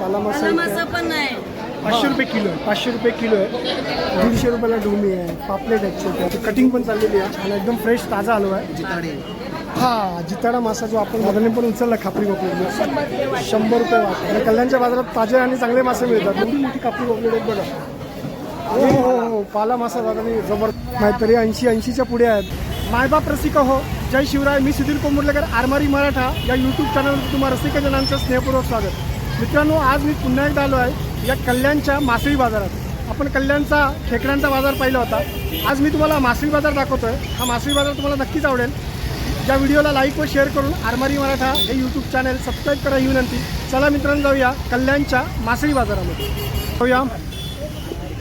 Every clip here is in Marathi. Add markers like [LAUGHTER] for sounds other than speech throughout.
पाला मासा काला इथे. मासा पण आहे पाचशे रुपये किलो आहे. पाचशे रुपये किलो आहे. दीडशे रुपयाला डोमी आहे. पापलेट आहेत छोटे कटिंग पण चाललेली आहे. आणि एकदम फ्रेश ताजा आलो आहे. हा जिताडा मासा जो आपण मधने पण उचलला खापरी कोकणी शंभर रुपये वाट. आणि कल्याणच्या बाजारात ताजे आणि चांगले मासे मिळतात. मोठी मोठी खापरी कोकणी आहेत बघा. हो हो हो. पाला मासा दादा जबर तरी ऐंशी ऐंशीच्या पुढे आहेत. मायबाप रसिका हो. जय शिवराय. मी सुधीर कोंबुर्लेकर आरमारी मराठा. या यूट्यूब चॅनलवर तुम्हा रसिका जनांचं स्नेहपूर्वक स्वागत. मित्रांनो आज मी पुन्हा एकदा आलो आहे या कल्याणच्या मासळी बाजारात. आपण कल्याणचा खेकड्यांचा बाजार पाहिला होता. आज मी तुम्हाला मासळी बाजार दाखवतो आहे हा मासळी बाजार तुम्हाला नक्कीच आवडेल. या व्हिडिओला लाईक व शेअर करून आरमारी मराठा हे यूट्यूब चॅनल सबस्क्राईब करा ही विनंती. चला मित्रांनो जाऊया कल्याणच्या मासळी बाजारामध्ये. जाऊया.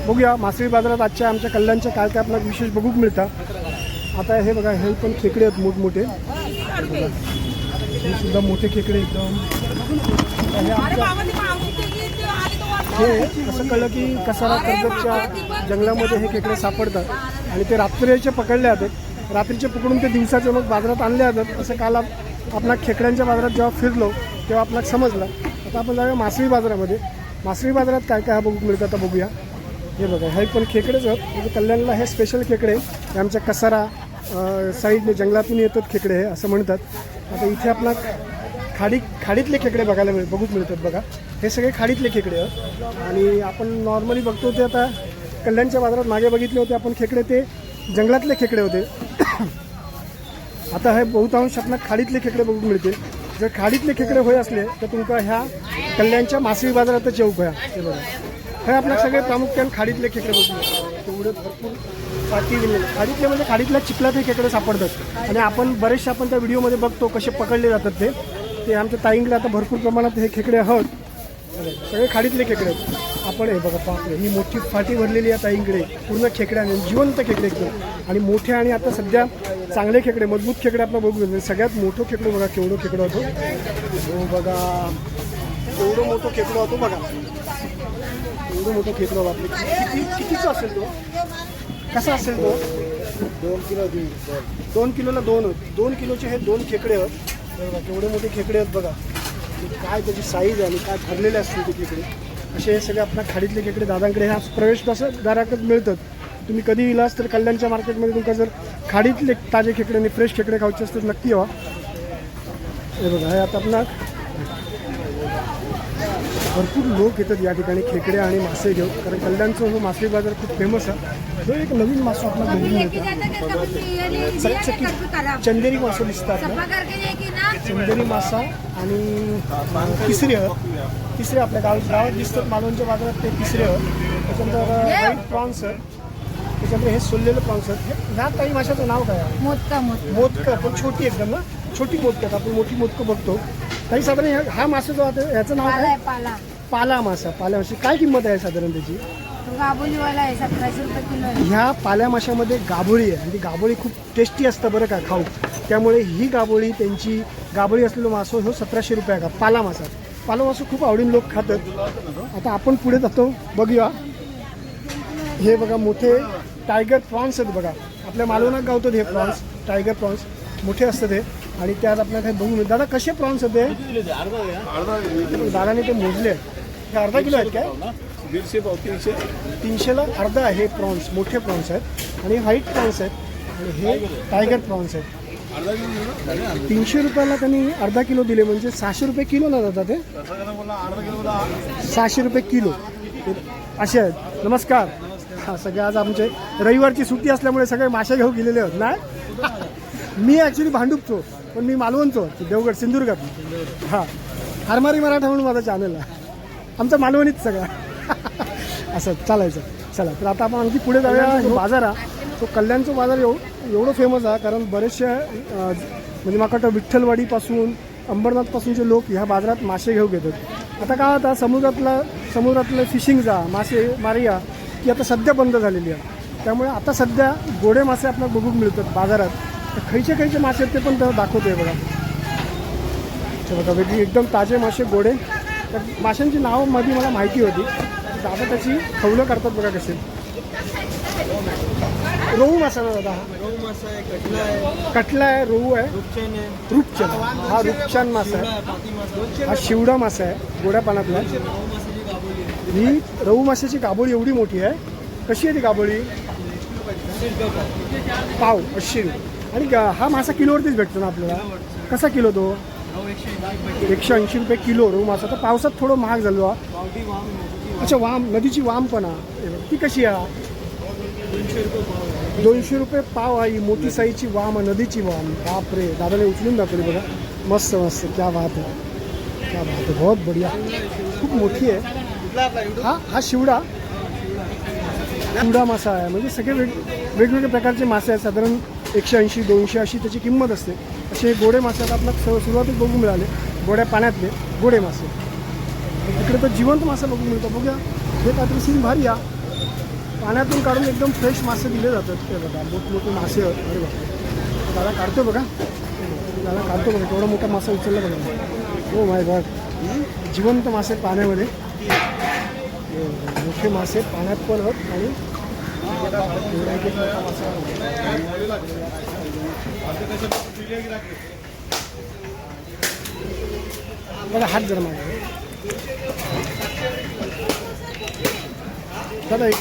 बघूया मासळी बाजारात आजच्या आमच्या कल्याणच्या काय काय आपल्याला विशेष बघूक मिळतात आता हे बघा हे पण खेकडे आहेत मोठमोठे. हे सुद्धा मोठे खेकडे एकदम. हे हे असं कळलं की कसारा कर्जतच्या जंगलामध्ये हे खेकडे सापडतात. आणि ते रात्रीचे पकडले जातात. रात्रीचे पकडून ते दिवसाचे मग बाजारात आणले जातात. असं काल आप- आपला खेकड्यांच्या बाजारात जेव्हा फिरलो तेव्हा आपल्याला समजलं. आता आपण जाऊया मासळी बाजारामध्ये. मासळी बाजारात काय काय बघू मिळतं आता बघूया. हे बघा हे पण खेकडेच आहेत. म्हणजे कल्याणला हे स्पेशल खेकडे हे आमच्या कसारा साईडने जंगलातून येतात खेकडे हे असं म्हणतात. आता इथे आपला खाडी खाडीतले खेकडे बघायला मिळ बघूक मिळतात बघा. हे सगळे खाडीतले खेकडे आहेत. आणि आपण नॉर्मली बघतो ते आता कल्याणच्या बाजारात मागे बघितले होते आपण खेकडे ते जंगलातले खेकडे होते. [COUGHS] आता हे बहुतांश आपण खाडीतले खेकडे बघूक मिळतील. जर खाडीतले खेकडे होय असले तर तुमका ह्या कल्याणच्या मासळी बाजारातच येऊ घ्या हे बघा. हे आपल्या सगळे प्रामुख्याने खाडीतले खेकडे बघू मिळतात. तेवढे भरपूर पाठी दिलेले खाडीतले म्हणजे खाडीतल्या चिखलात हे खेकडे सापडतात. आणि आपण बरेचसे आपण त्या व्हिडिओमध्ये बघतो कसे पकडले जातात ते. ते आमच्या ताईंकडे आता भरपूर प्रमाणात हे खेकडे आहोत. सगळे खाडीतले खेकडे आहेत. आपण हे बघा बापरे ही मोठी फाटी भरलेली आहे ताईंकडे. पूर्ण खेकड्याने जिवंत खेकडे एकदम आणि मोठे आणि आता सध्या चांगले खेकडे मजबूत खेकडे आपल्याला बघू सगळ्यात मोठं खेकडं बघा केवढं खेकडं होतो. हो बघा एवढं मोठं खेकडं होतो बघा. एवढं मोठं खेकडं बापरे किती कितीचं असेल तो? कसा असेल तो? दोन किलो दोन. किलोला दोन. होत दोन किलोचे हे दोन खेकडे आहेत. बघा केवढे मोठे खेकडे आहेत बघा. काय त्याची साईज आहे आणि काय भरलेले असतील ते खेकडे. असे हे सगळे आपल्या खाडीतले खेकडे दादांकडे ह्या प्रवेश कसं दाराकडे मिळतात. तुम्ही कधी इलास तर कल्याणच्या मार्केटमध्ये तुमका जर खाडीतले ताजे खेकडे आणि फ्रेश खेकडे खायचे असतात नक्की हवा हे बघा हे आता आपला भरपूर लोक येतात या ठिकाणी खेकडे आणि मासे घेऊन. कारण कल्याणचं हो जो मासळी बाजार खूप फेमस आहे. तो एक नवीन मासा आपला चंदेरी मासा दिसतात चंदेरी मासा आणि तिसरे तिसरे आपल्या गाव गावात दिसतात मालवणच्या बाजारात ते तिसरे. त्याच्यानंतर व्हाईट प्रॉन्स त्याच्यानंतर हे सोललेलं प्रॉन्स हे- ह्या काही माशाचं नाव काय आहे? मोदका मोदका. पण छोटी एकदम ना छोटी मोदकं. आपण मोठी मोदकं बघतो. काही साधारण हा मासा जो आहे याचं नाव काय? आहे पाला. पाला मासा. पाला माशी काय किंमत आहे साधारण त्याची? गाबोलीवाला आहे सतराशे रुपये किलो आहे. ह्या पाल्या माशामध्ये गाभोळी आहे. आणि ती गाभोळी खूप टेस्टी असतं बरं का खाऊ. त्यामुळे ही गाभोळी त्यांची गाभोळी असलेलं मासो हो सतराशे रुपये आहे का? पाला मासा पाला मासो खूप आवडीन लोक खातात. आता आपण पुढे जातो. बघूया. हे बघा मोठे टायगर प्रॉन्स आहेत बघा. आपल्या मालवणात गावतात हे प्रॉन्स टायगर प्रॉन्स मोठे असतात हे. आणि त्यात आपल्याला काही बघून दादा कसे प्रॉन्स होते दादाने ते मोजले. हे अर्धा किलो आहेत काय? दीडशे पाव तीनशे तीनशेला अर्धा आहे प्रॉन्स मोठे प्रॉन्स आहेत. आणि व्हाईट प्रॉन्स आहेत. आणि हे टायगर प्रॉन्स आहेत. ना? तीनशे रुपयाला त्यांनी अर्धा किलो दिले म्हणजे सहाशे रुपये किलो ना दादा ते सहाशे रुपये किलो. असे आहेत. नमस्कार. हा सगळे आज आमचे रविवारची सुट्टी असल्यामुळे सगळे मासे घेऊ गेलेले आहेत नाही मी ॲक्च्युली भांडूपचो पण मी मालवणचो देवगड सिंधुदुर्गात. हां हारमारी मराठा म्हणून माझा चॅनल आहे. आमचा मालवणीच सगळा. [LAUGHS] असं चालायचं. चला तर आता आपण आणखी पुढे जाऊया. जो बाजार आहे तो कल्याणचा बाजार एव एवढं फेमस आहे कारण बरेचसे अं, म्हणजे मला वाटतं विठ्ठलवाडीपासून अंबरनाथपासूनचे लोक ह्या बाजारात मासे घेऊ घेतात. आता काय आता समुद्रातला समुद्रातलं फिशिंग जा मासे मारिया ती आता सध्या बंद झालेली आहे. त्यामुळे आता सध्या गोडे मासे आपल्याला बघून मिळतात बाजारात. तर खयचे खयचे मासे आहेत ते पण त्याला दाखवतोय बघा. बघा वेगळी एकदम ताजे मासे गोडे. तर माशांची नावं मध्ये मला माहिती होती. दादा त्याची खवलं करतात बघा कसे. रोहू मसाला दादा. हा रोहू मासा आहे कटला आहे. कटला आहे रोहू आहे. रुपचेन आहे. हा रूपचांद मासा आहे. हा शिवडा मासा आहे गोड्या पाण्यातला. ही रहू माशाची गाबोळी एवढी मोठी आहे. कशी आहे ती गाबोळी पाव रुपये. आणि हा मासा किलोवरतीच भेटतो ना आपल्याला? कसा किलो तो? एकशे ऐंशी रुपये किलो. रहू मासा. तर पावसात थोडं महाग झालो हा. अच्छा वाम नदीची वाम पण ती कशी आहे? दोनशे रुपये पाव आहे. मोठी साईची वाम नदीची वाम. बापरे दादाने उचलून दाखवली बघा. मस्त मस्त. क्या बात आहे. क्या बात आहे. बहुत बढिया. खूप मोठी आहे. हा हा शिवडा. शिवडा मासा आहे. म्हणजे सगळे वेग वेगवेगळ्या प्रकारचे मासे आहेत. साधारण एकशे ऐंशी दोनशे अशी त्याची किंमत असते. असे गोडे मासे आता आपल्याला स- सुरुवातीत बघू मिळाले. गोड्या पाण्यातले गोडे मासे. इकडे तो जिवंत मासा बघू मिळतो बघूया हे काहीतरी सीन भारी या पाण्यातून काढून एकदम फ्रेश मासे दिले जातात ते बघा. मोठमोठे मासे अरे बघा दादा काढतो बघा. दादा काढतो बघा. केवढा मोठा मासा उचलला बघा. हो माय गॉड जिवंत मासे हो, मोठे मासे पाण्यात पण आहेत आणि. बघा हात जरा मागे. दादा एक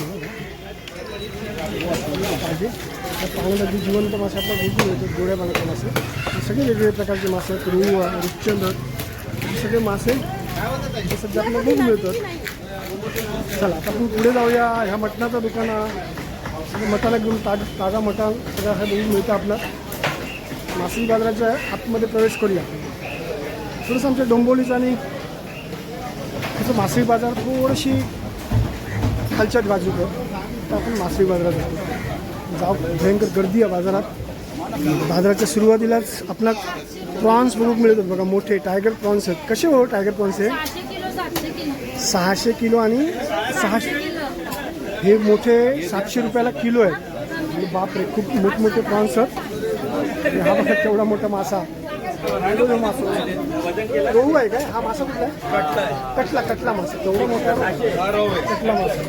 पाहिजे त्या पाण्यामध्ये जिवंत मासे आपल्याला वेगळी होते गोड्या पाण्याचे मासे. सगळे वेगवेगळे प्रकारचे मासे आहेत रोहू आहे हे सगळे मासे हे सध्या आपल्याला बघून मिळतात. चला आता आपण पुढे जाऊया. ह्या मटणाचं दुकान मटाला घेऊन ताज ताजा मटण सगळं ह्या बघून मिळतं आपलं मासळी बाजाराच्या आतमध्ये प्रवेश करूया. थोडंसं आमच्या डोंबोलीचं आणि त्याचं मासळी बाजार थोडीशी खालच्या बाजूचं तर आपण मासळी बाजारात जातो. जाऊ भयंकर गर्दी आहे बाजारात. बाजाराच्या सुरुवातीलाच आपला प्रॉन्स बघून मिळतात बघा मोठे टायगर प्रॉन्स आहेत. कसे हो टायगर प्रॉन्स हे? सहाशे किलो आणि सहाशे हे मोठे सातशे रुपयाला किलो आहेत बापरे खूप मोठमोठे प्रॉन्स आहेत. हा बघा केवढा मोठा मासा. तो रोहू आहे काय? हा मासा कुठला आहे? कटला कटला मासा. गहू मोठा कटला मासा.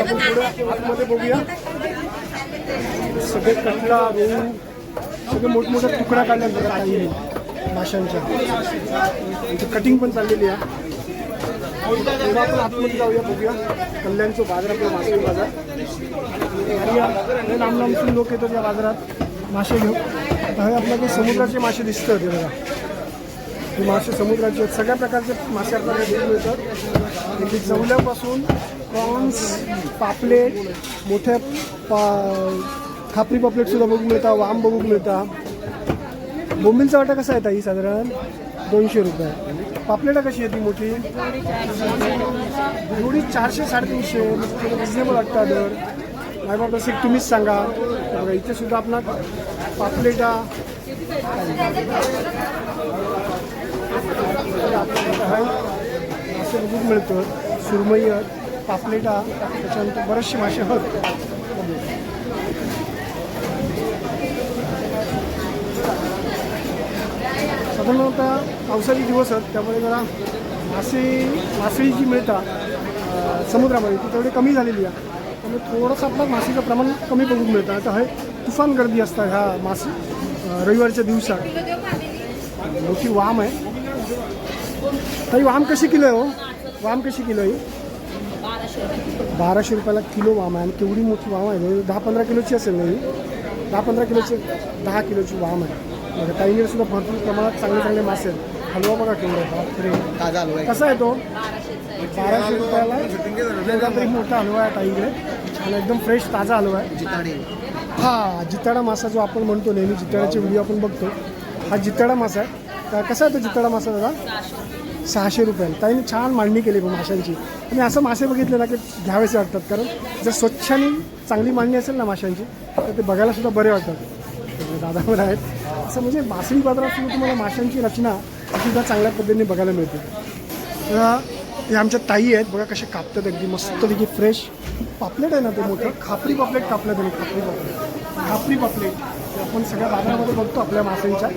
आपण पुढे आतमध्ये बघूया. सगळे कटला रोहू सगळे मोठमोठ्या तुकडा काढल्या बघा काही माशांच्या. इथे कटिंग पण चाललेली आहे. तेव्हा आपण आतमध्ये जाऊया बघूया. कल्याणचं बाजार आपला मासे बाजार. लांब लांबसून लोक येतात या बाजारात मासे घेऊन. आता हे आपल्याला समुद्राचे मासे दिसतात हे बघा. हे मासे समुद्राचे आहेत. सगळ्या प्रकारचे मासे आपल्याला घेऊन मिळतात. इथे जवल्यापासून प्रॉन्स पापलेट मोठ्या पा खापरी पापलेटसुद्धा बघू मिळतात वाम बघू मिळतात बोंबिलचा वाटा कसा येतात ही साधारण? दोनशे रुपये. पापलेटा कशी आहे ती मोठी? एवढी चारशे साडेतीनशे. रिजनेबल वाटतं दर. नाही बाबा तसे तुम्हीच सांगा. इथे सुद्धा आपण पापलेटा. असं बघून मिळतं. सुरमई पापलेटा त्याच्यानंतर बरेचसे मासे आहेत साधारणतः पावसाळी दिवस आहेत त्यामुळे जरा मासे मासळी जी मिळतात समुद्रामध्ये ती तेवढी कमी झालेली आहे. त्यामुळे थोडंसं आपलं मासेचं प्रमाण कमी बघून मिळतं. आता हे तुफान गर्दी असतात ह्या मासे. रविवारच्या दिवसात. मोठी वाम आहे. ताई वाम कशी किलो आहे हो? वाम कशी किलो आहे? बाराशे रुपयाला किलो वाम आहे. आणि केवढी मोठी वाम आहे. म्हणजे दहा पंधरा किलोची असेल ना ही? दहा पंधरा किलोची दहा किलोची वाम आहे. बघा ताईंकडे सुद्धा भरपूर प्रमाणात चांगले चांगले मासे आहेत. हलवा बघा केवढा आहे, बापरे. ताजा हलवा आहे. कसा आहे तो? बाराशे रुपयाला. तरी मोठा हलवा आहे ताईकडे. आणि एकदम फ्रेश ताजा हलवा आहे. हा जिताडा मासा जो आपण म्हणतो नेहमी जिताड्याचे व्हिडिओ आपण बघतो. हा जिताडा मासा आहे. तर कसा आहे तो जिताडा मासा दादा? सहाशे रुपयाला. ताईने छान मांडणी केली बघ माशांची. आणि असं मासे बघितले ना की घ्यावेसे वाटतात. कारण जर स्वच्छ आणि चांगली मांडणी असेल ना माशांची तर ते बघायला सुद्धा बरे वाटतात. दादा पण आहेत. असं म्हणजे मासळी बाजारात सुद्धा तुम्हाला माशांची रचना सुद्धा चांगल्या पद्धतीने बघायला मिळते. हे आमच्या ताई आहेत. बघा कसे कापतात अगदी मस्तपैकी फ्रेश पापलेट आहे ना ते मोठं? खापरी पापलेट कापलं त्यांनी खापरी पापलेट. खापरी पापलेट. आपण सगळ्या बाजारामध्ये बघतो आपल्या माशांच्या.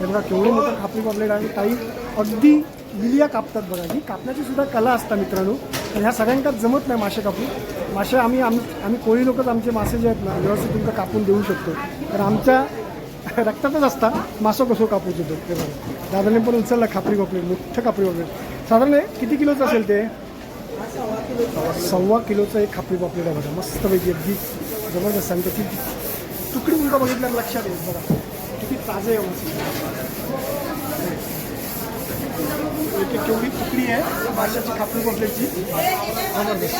बघा केवढं मोठं खापरी पापलेट आणि ताई अगदी विलिया कापतात बघा. ही कापण्याची सुद्धा कला असतात मित्रांनो. तर ह्या सगळ्यांकाच जमत नाही मासे कापून. मासे आम्ही आम्ही आम्ही कोळी लोकच आमचे मासे जे आहेत ना व्यवस्थित तुमचं कापून देऊ शकतो. तर आमच्या रक्तातच असता मासो कसो कापू देतो ते बघा. दादाने पण उचललं खापरी पापलेट मोठं खापरी पापलेट. साधारण आहे किती किलोचं असेल ते? सव्वा किलोचं एक खापरी पापलेट आहे बघा मस्तपैकी अगदी जबरदस्त. सांगतो की तुकडी मुलगा बघितल्या लक्षात येईल बघा. किती ताजे आहे मस्त. केवढी तुकडी आहे माशाची खापरी पापलेटची जबरदस्त.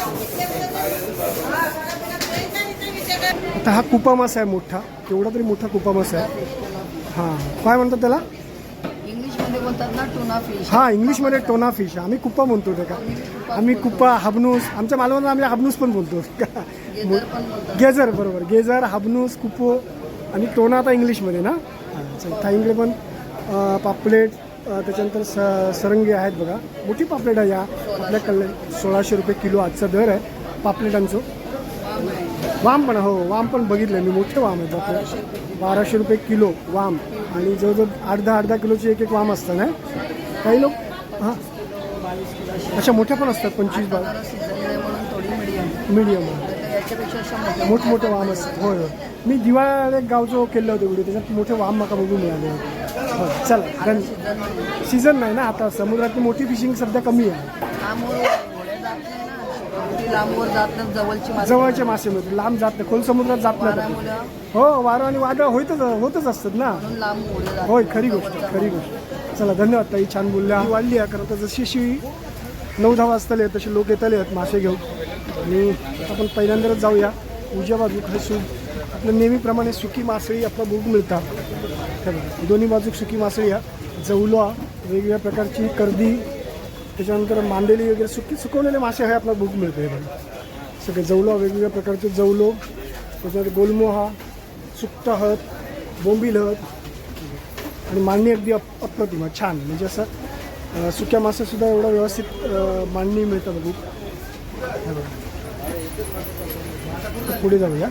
आता हा कुपा मासा आहे मोठा. केवढा तरी मोठा कुपा मासा आहे. हां काय म्हणतात त्याला? इंग्लिशमध्ये बोलतात ना टुना फिश. हा इंग्लिशमध्ये टोना फिश. आम्ही कुप्पा म्हणतो ते का? आम्ही कुप्पा हाबनूस आमच्या मालवणला आम्ही हाबनूस पण बोलतो. गेझर बरोबर. गेझर हाबनूस कुपो आणि टोना आता इंग्लिशमध्ये ना? थाईंकडे पण पापलेट त्याच्यानंतर स सरंगी आहेत बघा. मोठी पापलेट आहे या. आपल्याकडे सोळाशे रुपये किलो आजचा दर आहे पापलेटांचं. वाम पण हो वाम पण बघितलं मी. मोठे वाम आहेत आपले बाराशे रुपये किलो वाम. आणि जवळजवळ अर्धा अर्धा किलोचे एक एक वाम असतं ना? काही लोक हां. अशा मोठ्या पण असतात पंचवीस बारा मिडियम मीडियम मोठमोठे वाम असतात. होय होय. मी दिवाळ्याला एक गावचं केलं होतं व्हिडिओ त्याच्यात मोठे वाम माका बघून मिळाले. होते हो चला कारण सीझन नाही ना आता समुद्रातली मोठी फिशिंग सध्या कमी आहे लांबवर घोड्या जात नाही ना अगदी लांबवर जात नाही जवळची मासे जवळचे मासे मिळतात लांब जात नाही खोल समुद्रात जात नाही. हो वारं आणि वादळ होतच होतच असतात ना. म्हणून लांब होय खरी गोष्ट खरी गोष्ट. चला धन्यवाद ताई छान बोलल्या. वाढली आहे कारण तर जशी अशी नऊ दहा वाजताले तसे लोक येताले आहेत मासे घेऊन. आणि आपण पहिल्यांदाच जाऊया. उजव्या बाजूक हे सु आपलं नेहमीप्रमाणे सुकी मासळी आपला बघू मिळतात. हे बघा, दोन्ही बाजूक सुकी मासळी आहे जवला वेगवेगळ्या प्रकारची कर्दी त्याच्यानंतर मांदेली वगैरे सुकी सुकवलेले मासे हे आपल्याला भूक मिळते बघा. सगळे जवलो वेगवेगळ्या प्रकारचे जवलो त्याच्यानंतर गोलमोहा सुकटा हत बोंबील हत आणि मांडणी अगदी अप अप्रतिम छान. म्हणजे असं सुक्या मासेसुद्धा एवढं व्यवस्थित मांडणी मिळतं बघू. पुढे जाऊया.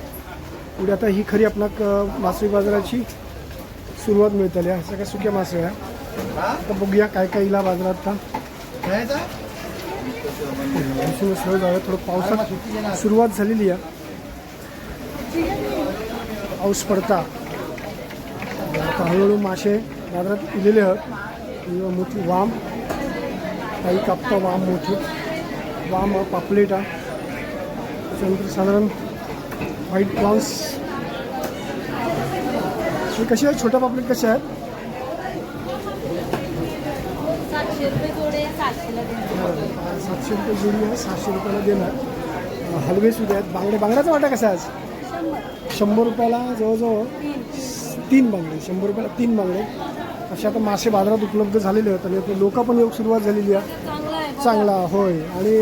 पुढे आता ही खरी आपणाक मासळी बाजाराची सुरुवात मिळतली आहे सगळ्या सुक्या मासे आहे आता बघूया काय काय इला बाजारात आता पावसानं थोडं पावसात सुरुवात झालेली आहे. पाऊस पडता. आता हळूहळू मासे बाजारात इलेले आहेत. मोठी वाम. काही कापता वाम मोठी. वाम पापलेट आहे त्याच्यानंतर साधारण व्हाईट प्रॉन्स हे कसे आहेत? छोट्या पापलेट कसे आहेत सातशे रुपये जोडे सातशेला देणार सातशे रुपये जोडी आहे सहाशे रुपयाला देणार. हलवे सुद्धा आहेत. बांगडे बांगड्याचा वाटा कसा आहे आज? शंभर रुपयाला जवळजवळ तीन बांगडे शंभर रुपयाला तीन बांगडे. असे आता मासे बाजारात उपलब्ध झालेले आहेत आणि आता लोक पण येऊ सुरुवात झालेली आहे. चांगला होय. आणि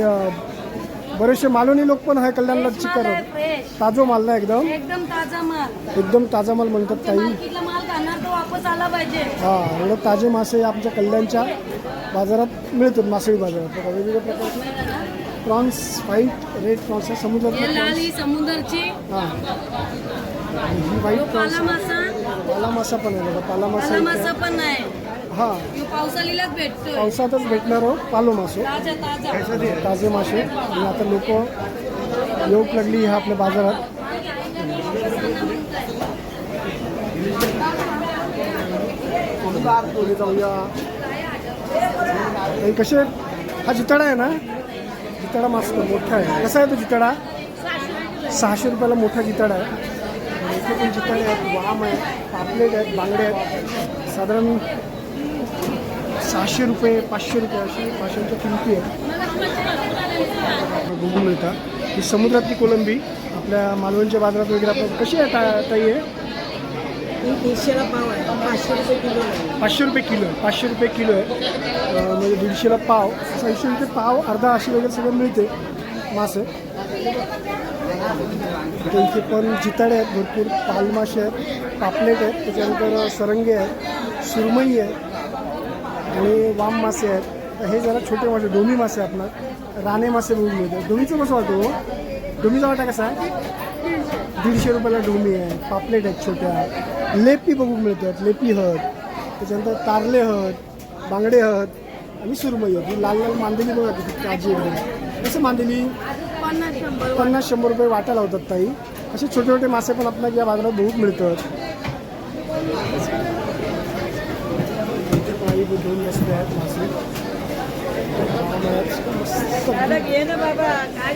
बरेचसे मालवणी लोक पण आहे कल्याणला चिकन ताजो माल ना एकदम? एकदम ताजा माल. एकदम ताजा माल म्हणतात ताई मार्केटला माल खाणार तो वापस आला पाहिजे. हा एवढं ताजे मासे आमच्या कल्याणच्या बाजारात मिळतात मासळी बाजारात. बघा, वेगवेगळ्या प्रकारचे प्रॉन्स व्हाईट रेड प्रॉन्स आहे समुद्रात हे लाल ही समुद्रची. हां. ही व्हाईट प्रॉन्स पाला मासा पाला मासा पण आहे बघा पाला मासा पाला इथे. मासा पण आहे. हा. पावसालीलाच भेटतोय. पावसातच भेटणार हो पालो मासो. ताजा ताजा. ताजे मासे. आणि आता लोक येऊक लागली ह्या आपल्या बाजारात. पुढे जाऊया. हे कसे हा जितडा आहे ना? जिताडा मस्त मोठा आहे. कसा आहे तो जिताडा? सहाशे रुपयाला मोठा जितडा आहे. इथे पण जितडे आहेत वाम आहे पापलेट आहेत बांगडे आहेत. साधारण सहाशे रुपये पाचशे रुपये अशी माशांच्या किमती आहेत. बघू मिळतात. ही समुद्रातली कोलंबी आपल्या मालवणच्या बाजारात वगैरे आपण कशी आहे ता ताई आहे दीडशेला पाव आहे. पाचशे रुपये किलो आहे. पाचशे रुपये किलो आहे. पाचशे रुपये किलो आहे. म्हणजे दीडशेला पाव. सहाशे रुपये पाव अर्धा अशी वगैरे सगळं मिळते. मासे. त्यांचे इथे पण चितळे आहेत भरपूर. पालमाशे आहेत पापलेट आहेत त्याच्यानंतर सरंगे आहेत सुरमई आहे आणि वाम मासे आहेत. हे जरा छोटे मासे डोमी मासे आपणार राणे मासे बघून मिळतात डोमीचं कसं वाटतो हो? डोमीचा वाटा कसा आहे? दीडशे रुपयाला डोमी आहे. पापलेट आहेत छोट्या. लेपी बघू मिळतात. लेपी हत त्याच्यानंतर तारले हत बांगडे हत आणि सुरमई हत ही लाल लाल मांदेली बघा किती ताजी एकदम. कसं मांदेली? पन्नास शंभर रुपये वाटा लावतात ताई. असे छोटे छोटे मासे पण आपल्याला या बाजारात बघूक मिळतात. दोन आहेत मासे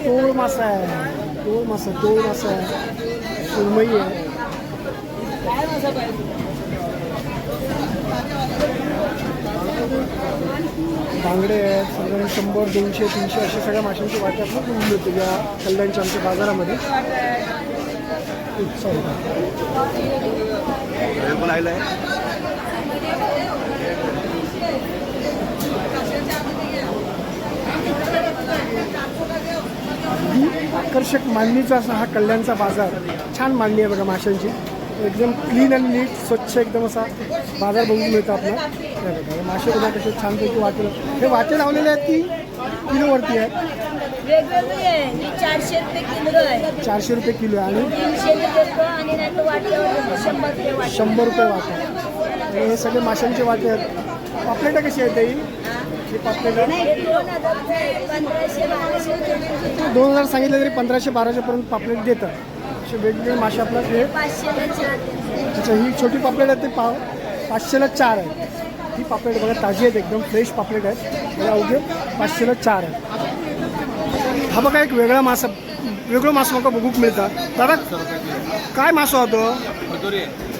तोळ मासा आहे. तोळ मासा तोळ मासा आहे. सुरमई आहे. बांगडे आहेत. साधारण शंभर दोनशे तीनशे अशा सगळ्या माशांची वाट्या आपल्याला मिळून मिळते या कल्याणच्या आमच्या बाजारामध्ये. आकर्षक मांडणीचा असा हा कल्याणचा बाजार. छान मांडणी आहे बघा माशांची. एकदम क्लीन आणि नीट स्वच्छ एकदम असा बाजार बघून मिळतो आपला. मासे बघा कसे छानपैकी वाटे हे वाटे लावलेले आहेत की किलोवरती आहेत? वेगवेगळी आहे. ही चारशे रुपये किलो आहे. चारशे रुपये किलो आहे. आणि तीनशे नाही तर शंभर रुपये वाटी. शंभर रुपये वाटा. आणि हे सगळे माशांचे वाटे आहेत. पापलेटा कशी आहेत ताई? ही पापलेटा? दोन हजार रुपये, पंधराशे बाराशे रुपये. दोन हजार सांगितलं तरी पंधराशे बाराशेपर्यंत पापलेट देतात. असे वेगवेगळे मासे आपल्याला हे अच्छा ही छोटी पापलेट आहे ते पाव पाचशेला चार आहे. ही पापलेट बघा ताजी आहेत एकदम फ्रेश पापलेट आहेत. हे अवघे पाचशेला चार आहे. हा बघा एक वेगळा मासा वेगळं मासा बघा बघूक मिळतात. दादा काय मासा होतो?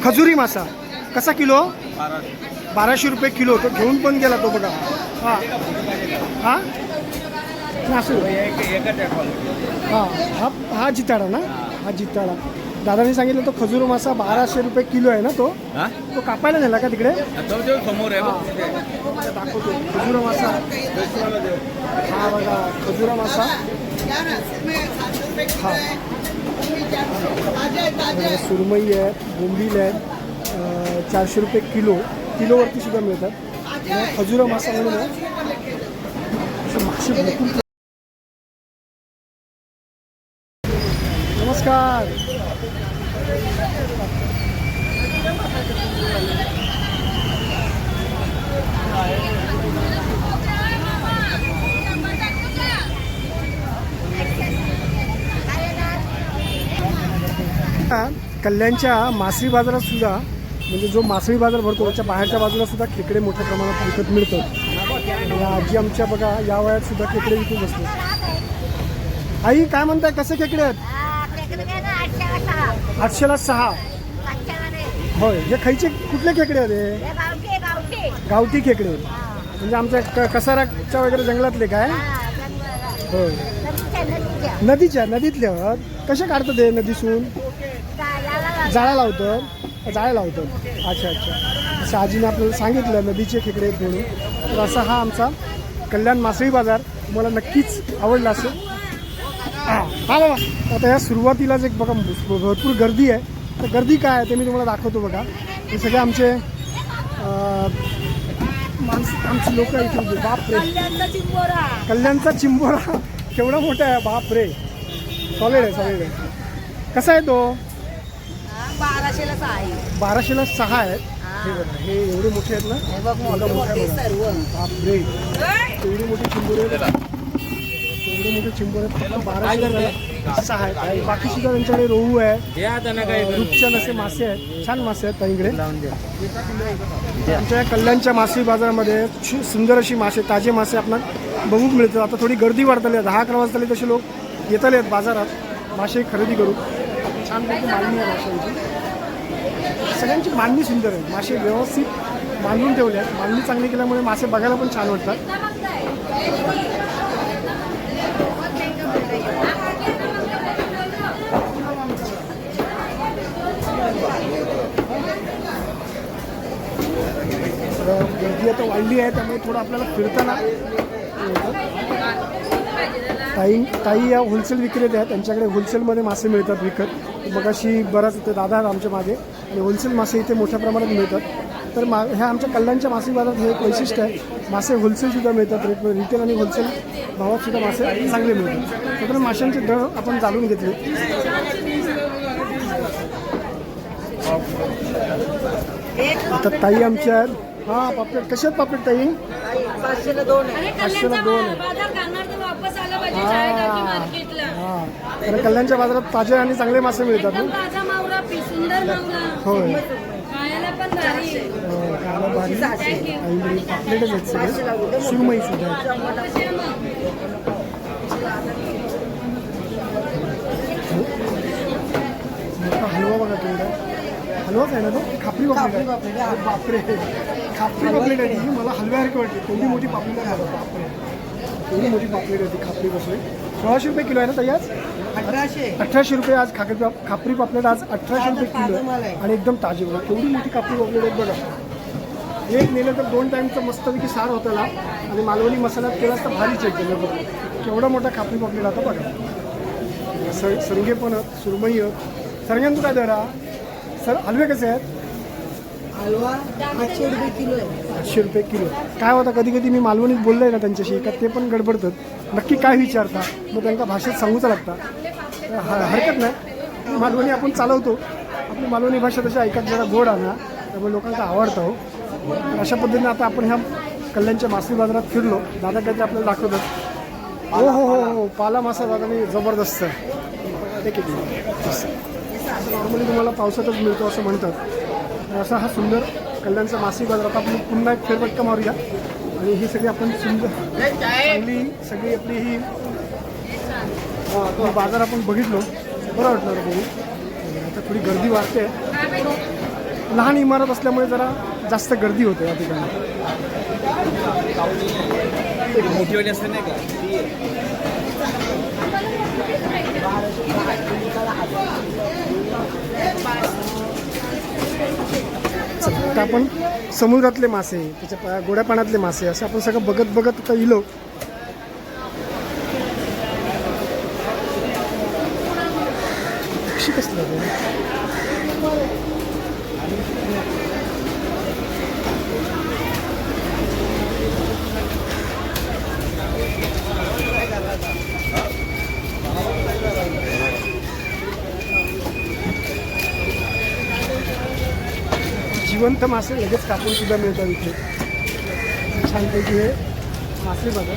खजुरी. मासा. कसा किलो? बाराशे. रुपये किलो तो घेऊन पण गेला तो बघा. हा. हा? हा हा हा जिताडा ना? हा जिताडा. दादाने सांगितलं तो खजूर मासा बाराशे रुपये किलो आहे ना तो? तो कापायला नेला का तिकडे? समोर आहे बघ तिथे. हा, दाखवतो. खजुरा मासा. हा बघा खजुरा मासा. हा. सुरमई आहे बोंबील आहेत अं, चारशे रुपये किलो. किलोवरती सुद्धा मिळतात. आणि खजुरा मासा म्हणून आहे. असं मासे भरपूर नमस्कार कल्याणच्या मासळी बाजारात सुद्धा म्हणजे जो मासळी बाजार भरतो त्याच्या बाहेरच्या बाजूला सुद्धा खेकडे मोठ्या प्रमाणात विकत मिळतात. आजी आमच्या बघा या वयात सुद्धा खेकडे विकून बसले. आई काय म्हणताय? कसे खेकडे आहेत? आठशेला सहा. होय हे खायचे कुठले खेकडे आहेत हे? गावठी खेकडे. म्हणजे आमच्या कसाराच्या वगैरे जंगलातले काय? होय. नदीच्या नदीतले आहेत. कसे काढतात ते नदीसून जाळ्या लावतं जाळ्या लावतं अच्छा अच्छा. असं आजीने आपल्याला सांगितलं नदीचे खेकडे आहेत म्हणून. तर असा हा आमचा कल्याण मासळी बाजार. तुम्हाला नक्कीच आवडला असेल. हां हा बाबा आता या सुरुवातीलाच एक बघा भरपूर गर्दी आहे. तर गर्दी काय आहे ते मी तुम्हाला दाखवतो बघा. हे सगळे आमचे माणसं आमची लोक इथे. बाप रे कल्याणचा चिंबोरा. [LAUGHS] केवढा मोठा आहे. बाप रे सॉलिड आहे सॉलिड आहे. कसा आहे तो? बाराशेला सहा आहे बाराशेला सहा आहेत. हे. बघा हे एवढे मोठे आहेत ना? हे बघ मोठे मोठे सर्व. बाप रे एवढी मोठी चिंबोरे एवढे मोठे चिंबोरे आहेत. फक्त बाराशे सहा आहेत. आणि बाकी सुद्धा त्यांच्याकडे रोहू आहे. अं, रूपचंद असे मासे आहेत. छान मासे आहेत ताईकडे आमच्या या कल्याणच्या मासे बाजारामध्ये सुंदर अशी मासे ताजे मासे आपल्याला बघूक मिळतात. आता थोडी गर्दी वाढतली आहे. दहा अकरा वाजताले तसे लोक येतले आहेत बाजारात. मासे खरेदी करू. छान मागणी आहे माशांची. सगळ्यांची मांडणी सुंदर आहे. मासे व्यवस्थित मांडून ठेवले आहेत. मांडणी चांगली केल्यामुळे मासे बघायला पण छान वाटतात. गर्दी आता वाढली आहे त्यामुळे थोडं आपल्याला फिरताना ताई ताई या होलसेल विक्रेते आहेत. त्यांच्याकडे होलसेलमध्ये मासे मिळतात विकत. मग अशी बराच दादा आहेत आमच्या मागे. आणि होलसेल मासे इथे मोठ्या प्रमाणात मिळतात. तर मा ह्या आमच्या कल्याणच्या मासे बाजारात हे एक वैशिष्ट्य आहे. मासे होलसेलसुद्धा मिळतात. रेट रिटेल आणि होलसेल भावात सुद्धा मासे चांगले मिळतात. तर माशांचे दर आपण जाणून घेतले. तर ताई आमच्या आहेत. हा पापलेट. कसे आहेत पापलेट ताई? पाचशेला दोन आहे. पाचशेला दोन आहे. हा तर कल्याणच्या बाजारात ताजे आणि चांगले मासे मिळतात ना? सुंदर होय. खायला पण भारी. हो, खायला भारी. आणि पापलेटच आहेत सगळे. सुरमई सुद्धा? मोठा हलवा बघा केवढा. हलवाच आहे ना तो? खापरी पापलेट आहे अरे बापरे. खापरी पापलेट आहे ती मला हलव्यासारखी वाटते तेवढी मोठी पापलेट आहे? बापरे. एवढी मोठी पापलेट आहे ती खापरी पापलेट सोळाशे रुपये किलो आहे ना आज? अठराशे. अठराशे रुपये आज खाकरी खापरी पापलेट आज अठराशे रुपये किलो आहे. आणि एकदम ताजी बघा केवढी मोठी खापरी पापलेट आहेत बघा. एक नेलं तर दोन टाईमचं मस्तपैकी सार होताला आणि मालवणी मसाल्यात केला तर भारीच आहे केलं बघा. केवढा मोठा खापरी पापलेट आता बघा. सर सरंगे पण सुरमई सरंग्यांचं काय दर? सर हलवे कसे आहेत? हलवा आठशे रुपये किलो आहे. आठशे रुपये किलो काय होता कधी कधी मी मालवणीत बोललोय ना त्यांच्याशी का ते पण गडबडतात. नक्की काय विचारता? मग त्यांना भाषेत सांगूच लागता. ह- हरकत नाही. मालवणी आपण चालवतो. आपली मालवणी भाषा तशी ऐकत जरा गोड आणा त्यामुळे लोकांना आवडतं हो. अशा पद्धतीने आता आपण ह्या कल्याणच्या मासळी बाजारात फिरलो. दादा काहीतरी आपल्याला दाखवतात. हो हो हो हो. पाला मासा दादाने जबरदस्त. आहे ते नॉर्मली तुम्हाला पावसातच मिळतो असं म्हणतात. असा हा सुंदर कल्याणचा मासिक बाजार. आता आपण पुन्हा एक फेरपट्टा मारूया. आणि ही सगळी आपण सुंदर चांगली सगळी आपली ही तो बाजार आपण बघितलो. बरं वाटलं रे बघून. आता थोडी गर्दी वाढते. लहान इमारत असल्यामुळे जरा जास्त गर्दी होते या ठिकाणी. मोठीवाली असते नाही का? ती आहे. आता आपण समुद्रातले मासे त्याच्या गोड्या पाण्यातले मासे असे आपण सगळं बघत बघत इलो कशी कसली आहे रे? जिवंत मासे लगेच कापून सुद्धा मिळतात इथे छानपैकी हे मासे बघा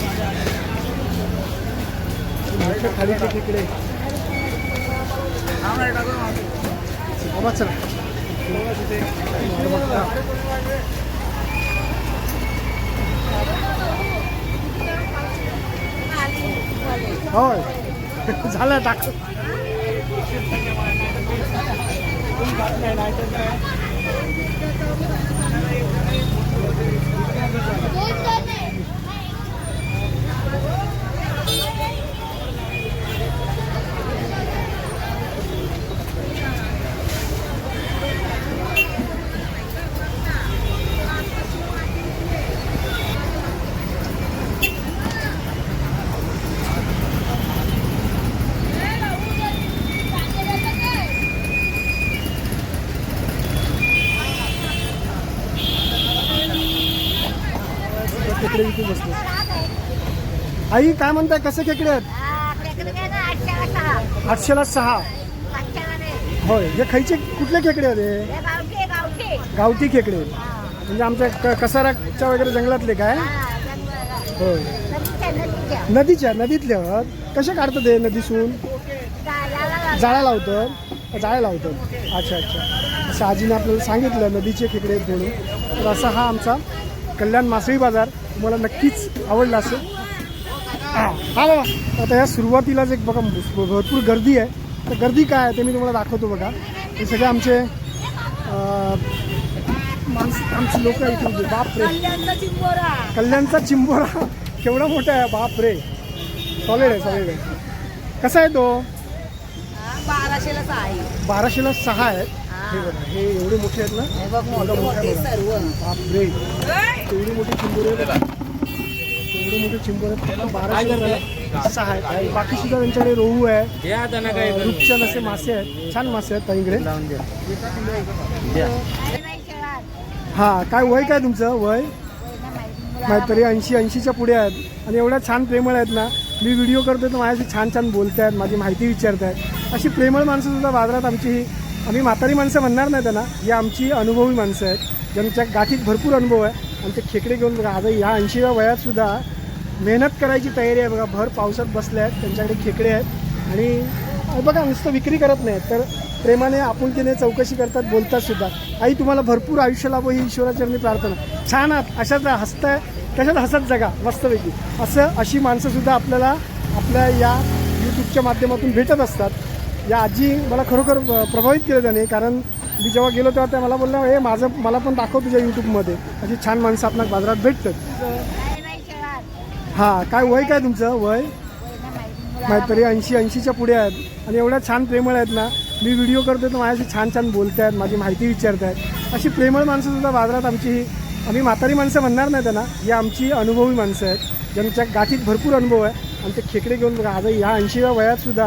मोठ्या खाडीचे तिकडे बाबा चला बघता. होय झालं टाक Bu da ne? खेकडे विकू बसले. आई काय म्हणताय? कसे खेकडे आहेत? आठशेला सहा. होय हे खायचे कुठले खेकडे आहेत गावठी खेकडे. म्हणजे आमच्या कसाराच्या वगैरे जंगलातले काय? होय. नदीच्या नदीतले आहात. कसे काढतात हे नदीसून? जाळ्या लावतात. जाळ्या लावतात? अच्छा अच्छा. असं आजीने आपल्याला सांगितलं नदीचे खेकडे म्हणून. तर असा हा आमचा कल्याण मासळी बाजार. तुम्हाला नक्कीच आवडला असेल. हा बाबा आता या सुरुवातीलाच एक बघा भरपूर गर्दी आहे. तर गर्दी काय आहे ते मी तुम्हाला दाखवतो बघा. हे सगळे आमचे माणसं आमची लोक इथे. उभे. बापरे. कल्याणचा चिंबोरा. कल्याणचा चिंबोरा केवढा मोठा आहे बाप रे सॉलिड आहे सॉलिड आहे. कसा आहे तो? बाराशेलाच आहे. बाराशेला सहा आहेत हे बघा हे एवढे मोठे आहेत ना? हे बघ मोठे मोठे सर्व. बाप रे एवढी मोठी चिंबोरे एवढे मोठे चिंबोरे फक्त बाराशे रुपयाला सहा आहेत. बाकी सुद्धा त्यांच्याकडे रोहू आहे. अं, रूपचंद असे मासे आहेत. छान मासे आहेत ताईकडे. हा काय वय काय तुमचं? वय? नाही तरी ऐंशी ऐंशीच्या पुढे आहेत. आणि एवढ्या छान प्रेमळ आहेत ना मी व्हिडिओ करतो तर माझ्याशी छान छान बोलत आहेत माझी माहिती विचारत आहेत अशी प्रेमळ माणसं सुद्धा बाजारात आमची आम्ही म्हातारी माणसं म्हणणार नाही त्यांना ही आमची अनुभवी माणसं आहेत. ज्यांच्या गाठीत भरपूर अनुभव आहे. आणि ते खेकडे घेऊन बघा आता ह्या ऐंशीव्या वयातसुद्धा मेहनत करायची तयारी आहे बघा. भर पावसात बसले आहेत. त्यांच्याकडे खेकडे आहेत. आणि बघा नुसतं विक्री करत नाही तर प्रेमाने आपुलकीने चौकशी करतात बोलतात सुद्धा. आई तुम्हाला भरपूर आयुष्य लाभो ही ईश्वराचरणी प्रार्थना. छान आहात. अशाच हसताय तशाच हसत जगा? मस्तपैकी. असं अशी माणसंसुद्धा आपल्याला आपल्या या यूट्यूबच्या माध्यमातून भेटत असतात. या आजी मला खरोखर प्रभावित केलं त्याने. कारण मी जेव्हा गेलो तेव्हा त्या मला बोलल्या हे माझं मला पण दाखव तुझ्या यूट्यूबमध्ये अशी छान माणसं आपल्या बाजारात भेटतात. हां काय वय काय तुमचं? वय? माहीत तरी ऐंशी ऐंशीच्या पुढे आहेत. आणि एवढ्या छान प्रेमळ आहेत ना मी व्हिडिओ करतो तर माझ्याशी छान छान बोलत आहेत माझी माहिती विचारत आहेत अशी प्रेमळ माणसंसुद्धा बाजारात आमची आम्ही म्हातारी माणसं म्हणणार नाही त्यांना ही आमची अनुभवी माणसं आहेत. ज्यांच्या गाठीत भरपूर अनुभव आहे. आणि ते खेकडे घेऊन बघा आता ह्या ऐंशीव्या वयात सुद्धा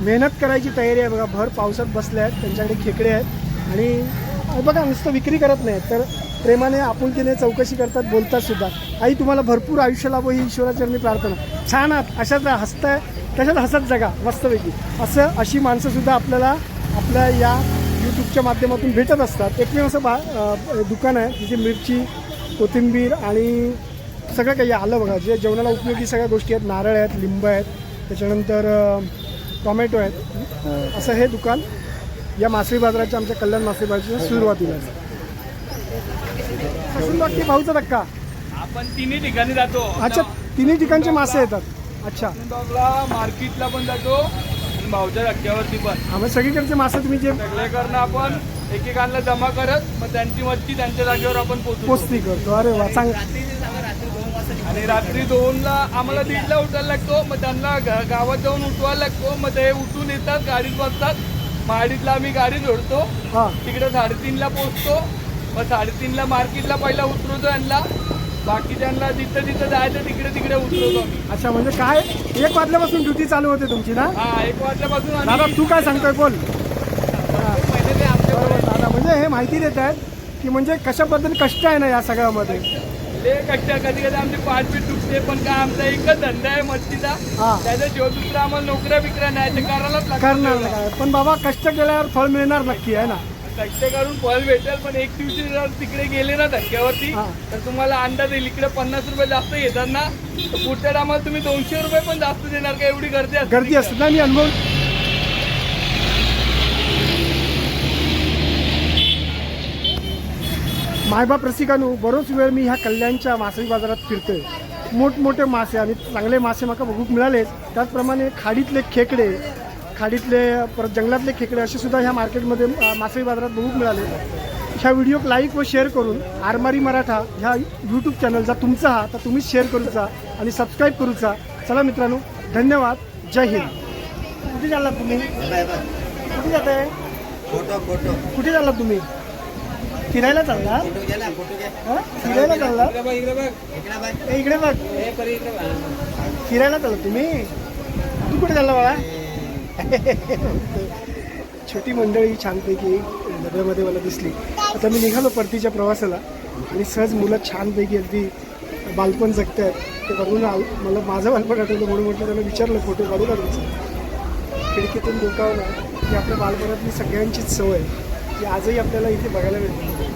मेहनत करायची तयारी आहे बघा. भर पावसात बसल्या आहेत त्यांच्याकडे खेकडे आहेत. आणि बघा नुसतं विक्री करत नाही तर प्रेमाने आपुलकीने चौकशी करतात बोलतात सुद्धा. आई तुम्हाला भरपूर आयुष्य लाभो ही ईश्वराचरणी प्रार्थना. छान आहात. अशाच हसताय तशाच हसत जगा मस्तपैकी. असं अशी माणसंसुद्धा आपल्याला आपल्या या यूट्यूबच्या माध्यमातून भेटत असतात. एकमेव असं बा दुकान आहे तिथे मिरची कोथिंबीर आणि सगळं काही आलं बघा. जे जेवणाला उपयोगी सगळ्या गोष्टी आहेत. नारळ आहेत लिंब आहेत. त्याच्यानंतर टॉमॅटो आहेत. असं हे दुकान या मासळी बाजाराच्या आमच्या कल्याण मासळी बाजाराच्या सुरुवातीला आहे. बाकी भाऊचा धक्का? आपण तिन्ही ठिकाणी जातो. अच्छा तिन्ही ठिकाणचे मासे येतात. अच्छा. मार्केटला पण जातो आणि भाऊच्या धक्क्यावरती पण. हा मग सगळीकडचे मासे तुम्ही जे सगळे करणं आपण एकेकांना जमा करत मग त्यांची मच्छी त्यांच्या जागेवर आपण पोचतो करतो. अरे वा चांग आणि रात्री दोनला आम्हाला दीडला उठायला लागतो. मग त्यांना गावात जाऊन उठवायला लागतो. मग ते उठून येतात गाडीत बसतात. महाडीतला आम्ही गाडी जोडतो हां. तिकडे साडेतीनला पोचतो मग साडेतीनला मार्केटला पहिला उतरवतो यांना. बाकी त्यांना जिथं जिथं जायचं तिकडे तिकडे उतरवतो आम्ही. अच्छा म्हणजे काय? एक वाजल्यापासून ड्युटी चालू होते तुमची ना? हा एक वाजल्यापासून दादा तू काय सांगतोय बोल. पहिले ते दादा म्हणजे हे माहिती देत आहेत की म्हणजे कशा पद्धतीने कष्ट आहे ना या सगळ्यामध्ये? ते कट्ट्या कधी कधी आमचे पाच पीठ तुटते पण काय आमचा एकच धंदा आहे मच्छीचा हा. त्याच्या शिवाय दुसरा आम्हाला नोकऱ्या बिकऱ्या नाही ते करायलाच करणार. नाही. पण बाबा कष्ट केल्यावर फळ मिळणार नक्की आहे ना कष्ट करून फळ भेटेल पण एक दिवशी जर तिकडे गेले ना धक्क्यावरती हा. तर तुम्हाला अंदाज येईल इकडे पन्नास रुपये जास्त घेतात ना तर पुढच्या टायमाला तुम्ही दोनशे रुपये पण जास्त देणार का एवढी गर्दी असते गर्दी असते ना मी अनुभव मायबाप रसिकानू बरोच वेळ मी ह्या कल्याणच्या मासळी बाजारात फिरतोय. मोठमोठे मासे आणि चांगले मासे मला बघूक मिळाले त्याचप्रमाणे खाडीतले खेकडे खाडीतले परत जंगलातले खेकडे असे सुद्धा ह्या मार्केटमध्ये मासळी बाजारात बघूक मिळाले ह्या व्हिडिओक लाईक व शेअर करून आरमारी मराठा ह्या यूट्यूब चॅनलचा तुमचा हा तर तुम्हीच शेअर करूचा आणि सबस्क्राईब करूचा चला मित्रांनो धन्यवाद. जय हिंद. कुठे चाललात तुम्ही? कुठे जात आहे कुठे चाललात तुम्ही? फिरायला चालला? फिरायला चालला? इकडे बघ इकडे बघ. फिरायला चालला तुम्ही? तू कुठे चालला बाळा? छोटी मंडळी छानपैकी डब्यामध्ये मला दिसली. आता मी निघालो परतीच्या प्रवासाला आणि सहज मुलं छानपैकी अगदी बालपण जगत आहेत ते बघून आल मला माझं बालपण आठवलं म्हणून म्हटलं त्यांना विचारलं फोटो काढू का तुमचं? खिडकीतून डोकावला की आपल्या बालपणातली सगळ्यांचीच सवय ती आजही आपल्याला इथे बघायला मिळते.